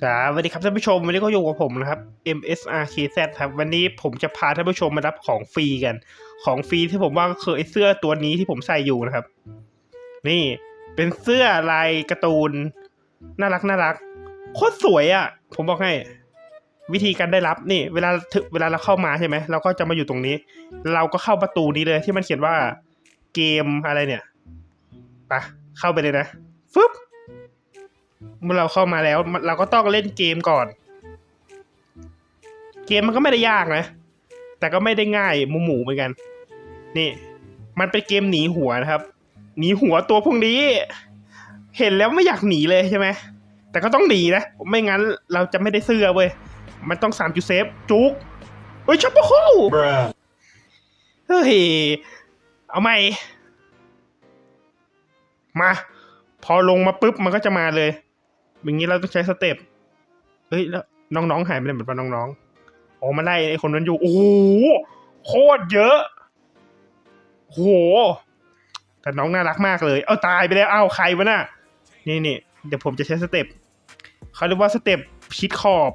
สวัสดีครับท่านผู้ชมวันนี้ก็อยู่กับผมนะครับ MSRKZ ครับวันนี้ผมจะพาท่านผู้ชมมารับของฟรีกัน ของฟรีที่ผมว่าก็คือไอ้เสื้อตัวนี้ที่ผมใส่อยู่นะครับ นี่เป็นเสื้อลายการ์ตูน น่ารักน่ารักโคตรสวยอะ่ะ ผมบอกให้ วิธีการได้รับนี่ เวลาถึเวลาเราเข้ามาใช่ไหมเราก็จะมาอยู่ตรงนี้ เราก็เข้าประตูนี้เลยที่มันเขียนว่าเกมอะไรเนี่ยไปเข้าไปเลยนะฟึ๊บ เมื่อเราเข้ามาแล้ว เราก็ต้องเล่นเกมก่อน เกมมันก็ไม่ได้ยากนะ แต่ก็ไม่ได้ง่ายหมูหมูเหมือนกัน นี่ มันเป็นเกมหนีหัวนะครับ หนีหัวตัวพวกนี้ เห็นแล้วไม่อยากหนีเลยใช่ไหมแต่ก็ต้องหนีนะ ไม่งั้นเราจะไม่ได้เสื้อเว้ย มันต้องสามจุดเซฟ จุกเฮ้ยชัปเปอร์คู Bruh. เฮ้ย เอาใหม่ มา พอลงมาปุ๊บมันก็จะมาเลย อย่างนี้เราต้องใช้สเต็ปเฮ้ยแล้วน้องๆหายไปไหนหมดปะน้องๆอ๋อมาไล่ไอ้คนนั้นอยู่โอ้โหโคตรเยอะโหแต่น้องน่ารักมากเลย เอาตายไปแล้วเอ้าใครวะน่ะนี่นี่เดี๋ยวผมจะใช้สเต็ปเขาเรียกว่าสเต็ปชิดขอบ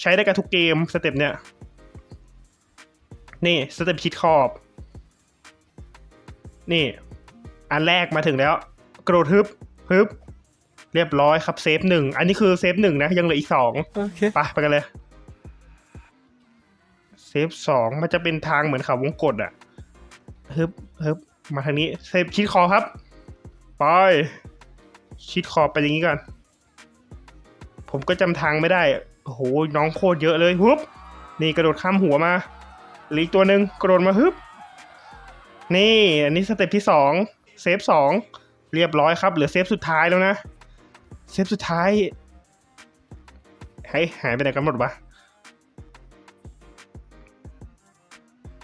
ใช้ได้กับทุกเกมสเต็ปเนี่ย นี่สเต็ปชิดขอบ นี่ อันแรกมาถึงแล้ว กระโดดฮึบฮึบ เรียบร้อยครับเซฟหนึ่งอันนี้คือเซฟหนึ่งนะยังเหลืออีกสอง Okay. ไปไปกันเลยเซฟสองมันจะเป็นทางเหมือนเขาวงกดอะฮึบฮึบมาทางนี้เซฟชิดคอครับไปชิดคอไปอย่างนี้ก่อนผมก็จำทางไม่ได้โอ้โหน้องโคตรเยอะเลยฮึบนี่กระโดดข้ามหัวมาเหลืออีกตัวหนึ่งกระโดดมาฮึบนี่ อันนี้สเต็ปที่สองเซฟสองเรียบร้อยครับ เหลือเซฟสุดท้ายแล้วนะ เซฟสุดท้ายหายหายไปไหนกันหมดวะ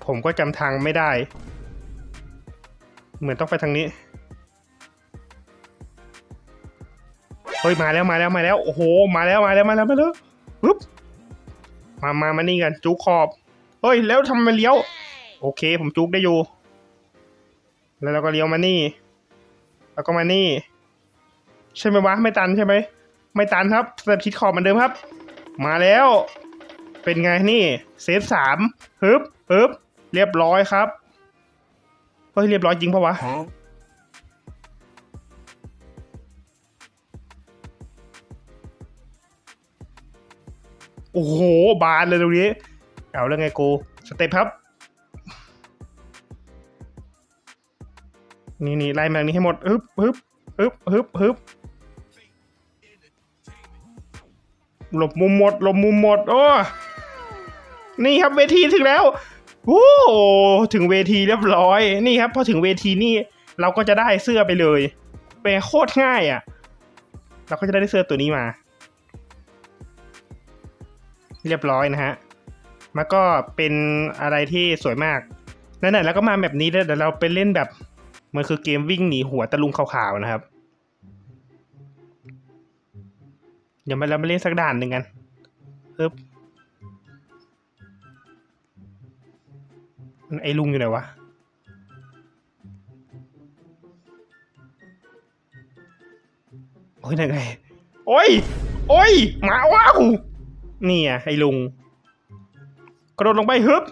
ผมก็จำทางไม่ได้ เหมือนต้องไปทางนี้ เฮ้ย มาแล้วมาแล้วมาแล้ว โอ้โห มาแล้วมาแล้วมาแล้วมาแล้วปึ๊บมามามานี่กัน จุกขอบ เฮ้ย แล้วทำไมเลี้ยว โอเค ผมจุกได้อยู่ แล้วเราก็เลี้ยวมานี่ แล้วก็มานี่ ใช่ไหมวะไม่ตันใช่ไหมไม่ตันครับสเต็ปชิดขอบเหมือนเดิมครับ มาแล้ว เป็นไงนี่เซฟสามฮึบฮึบเรียบร้อยครับเฮ้ยเรียบร้อยจริงปะวะโอ้โห บานเลยตรงนี้ เอาแล้วไงกูสเต็ปครับ นี่นี่ไล่มาทางนี้ให้หมดฮึบฮึบฮึบฮึบฮึบ หลบมุมหมดหลบมุมหมด โอ้ นี่ครับเวทีถึงแล้วโอ้ถึงเวทีเรียบร้อย นี่ครับ พอถึงเวทีนี่เราก็จะได้เสื้อไปเลยเป็นโคตรง่ายอะ เราก็จะได้เสื้อตัวนี้มา เรียบร้อยนะฮะมันก็เป็นอะไรที่สวยมากนั่นแหละแล้วก็มาแบบนี้แล้วเดี๋ยวเราไปเล่นแบบ มันคือเกมวิ่งหนีหัวตะลุงขาวๆนะครับ เดี๋ยวมาเรามาเล่นสักด่านหนึ่งกันปึ๊บมันไอ้ลุงอยู่ไหนวะโอ้ยยังไง โอ้ย โอ้ยหมาว้าวนี่อะไอ้ลุง กระโดดลงไปฮึบ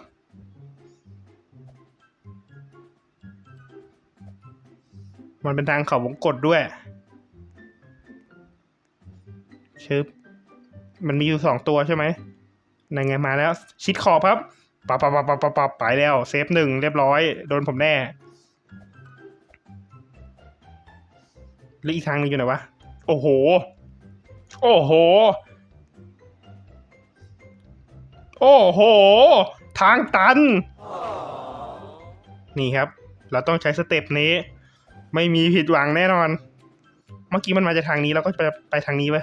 มันเป็นทางเขาวงกดด้วย ชึบมันมีอยู่สองตัวใช่ไหมนั่นไงมาแล้ว ชิดขอบครับปับปับปับปับปับปับไปแล้ว เซฟหนึ่งเรียบร้อย โดนผมแน่แล้วอีกทางหนึงอยู่ไหนวะ โอ้โห โอ้โห โอ้โห ทางตัน นี่ครับ เราต้องใช้สเต็ปนี้ ไม่มีผิดหวังแน่นอน เมื่อกี้มันมาจากทางนี้เราก็ไปไปทางนี้ไป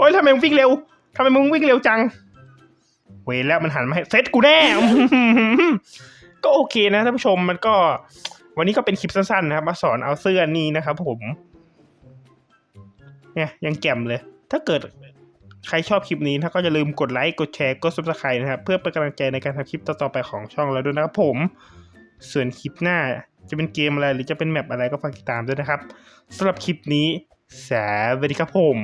โอ้ยทำไมมึงวิ่งเร็วทำไมมึงวิ่งเร็วจัง เวแล้วมันหันมาให้เซตกูแน่ ก็โอเคนะท่านผู้ชมมันก็ วันนี้ก็เป็นคลิปสั้นๆนะครับ มาสอนเอาเสื้อนี้นะครับผม เนี่ยยังแจ่มเลย ถ้าเกิดใครชอบคลิปนี้ถ้าก็อย่าลืมกดไลค์ กดแชร์ กด subscribe นะครับ เพื่อเป็นกำลังใจในการทำคลิปต่อๆไปของช่องเราด้วยนะครับผม ส่วนคลิปหน้าจะเป็นเกมอะไรหรือจะเป็นแมปอะไรก็ฝากติดตามด้วยนะครับสำหรับคลิปนี้สวัสดีครับผม